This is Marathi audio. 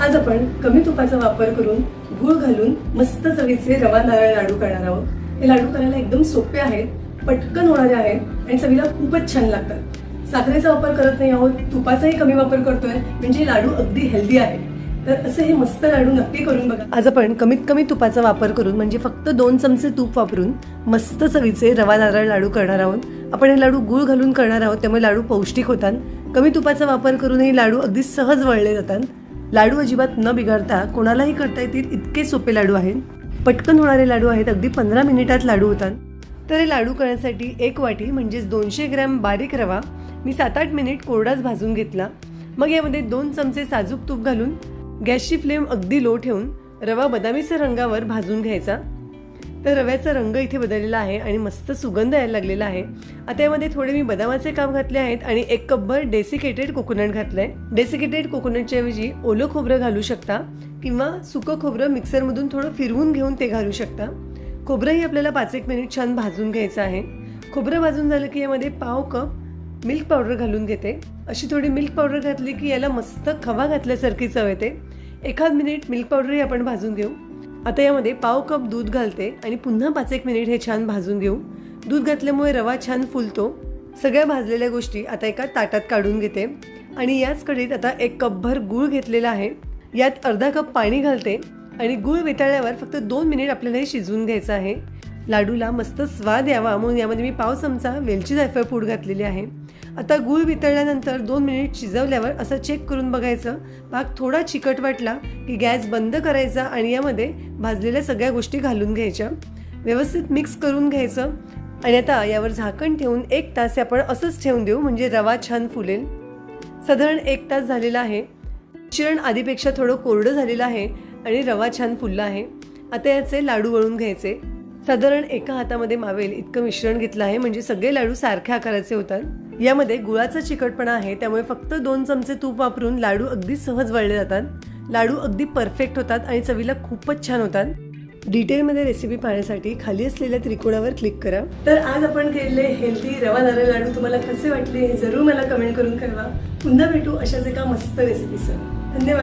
आज आपण कमी तुपाचा वापर करून गूळ घालून मस्त चवीचे रवा नारळ लाडू करणार आहोत. हे लाडू करायला एकदम सोपे आहेत पटकन होणारे आहेत आणि चवीला खूपच छान लागतात. साखरेचा वापर करत नाही आहोत तुपाचाही कमी वापर करतोय म्हणजे लाडू अगदी हेल्दी आहे तर असे हे मस्त लाडू नक्की करून बघा. आज आपण कमीत कमी तुपाचा वापर करून म्हणजे फक्त दोन चमचे तूप वापरून मस्त चवीचे रवा नारळ लाडू करणार आहोत. आपण हे लाडू गूळ घालून करणार आहोत त्यामुळे लाडू पौष्टिक होतात. कमी तुपाचा वापर करून हे लाडू अगदी सहज वळले जातात. लाडू अजिबात न बिघडता कोणालाही करता येतील इतके सोपे लाडू आहेत. पटकन होणारे लाडू आहेत अगदी पंधरा मिनिटात लाडू होतात. तर हे लाडू करण्यासाठी एक वाटी म्हणजेच दोनशे ग्रॅम बारीक रवा मी सात आठ मिनिट कोरडाच भाजून घेतला. मग यामध्ये दोन चमचे साजूक तूप घालून गॅसची फ्लेम अगदी लो ठेवून रवा बदामीच्या रंगावर भाजून घ्यायचा. तर रव्याचा रंग इथे बदललेला आहे आणि मस्त सुगंध यायला लागलेला आहे. आता यामध्ये थोडे मी बदामाचे काम घातले आहेत आणि एक कपभर डेसिकेटेड कोकोनट घातलं आहे डेसिकेटेड कोकोनटच्या ऐवजी ओलं खोबरं घालू शकता किंवा सुकं खोबरं मिक्सरमधून थोडं फिरवून घेऊन ते घालू शकता. खोबरंही आपल्याला पाच एक मिनिट छान भाजून घ्यायचं आहे. खोबरं भाजून झालं की यामध्ये पाव कप मिल्क पावडर घालून घेते. अशी थोडी मिल्क पावडर घातली की याला मस्त खवा घातल्यासारखी चव येते. एखाद मिनिट मिल्क पावडरही आपण भाजून घेऊ. आता यामध्ये पाव कप दूध घालते आणि पुन्हा पाच एक मिनिट हे छान भाजून घेऊ. दूध घातल्यामुळे रवा छान फुलतो. सगळ्या भाजलेल्या गोष्टी आता एका ताटात काढून घेते. आणि याच कडीत आता एक कपभर गूळ घेतलेला आहे. यात अर्धा कप पाणी घालते आणि गूळ वितळल्यावर फक्त दोन मिनिट आपल्याला हे शिजवून घ्यायचं आहे. लाडूला मस्त स्वाद यावा म्हणून यामध्ये मी पाव चमचा वेलची जायफळ पूड घातलेली आहे. आता गूळ वितळल्यानंतर दोन मिनिट शिजवल्यावर असं चेक करून बघायचं. पाक थोडा चिकट वाटला की गॅस बंद करायचा आणि यामध्ये भाजलेल्या सगळ्या गोष्टी घालून घ्यायच्या. व्यवस्थित मिक्स करून घ्यायचं. आणि आता यावर झाकण ठेवून एक तास हे आपण असंच ठेवून देऊ म्हणजे रवा छान फुलेल. साधारण एक तास झालेला आहे. मिश्रण आधीपेक्षा थोडं कोरडं झालेलं आहे आणि रवा छान फुलला आहे. आता याचे लाडू वळून घ्यायचे. साधारण एका हातामध्ये मावेल इतकं मिश्रण घेतलं आहे म्हणजे सगळे लाडू सारख्या आकाराचे होतात. यामध्ये गुळाचा चिकटपणा आहे त्यामुळे फक्त दोन चमचे तूप वापरून लाडू अगदी सहज वळले जातात. लाडू अगदी परफेक्ट होतात आणि चवीला खूपच छान होतात. डिटेलमध्ये रेसिपी पाहण्यासाठी खाली असलेल्या त्रिकोणावर क्लिक करा. तर आज आपण केलेले हेल्दी रवा नारळ लाडू तुम्हाला कसे वाटले हे जरूर मला कमेंट करून कळवा. पुन्हा भेटू अशाच एका मस्त रेसिपीसह धन्यवाद.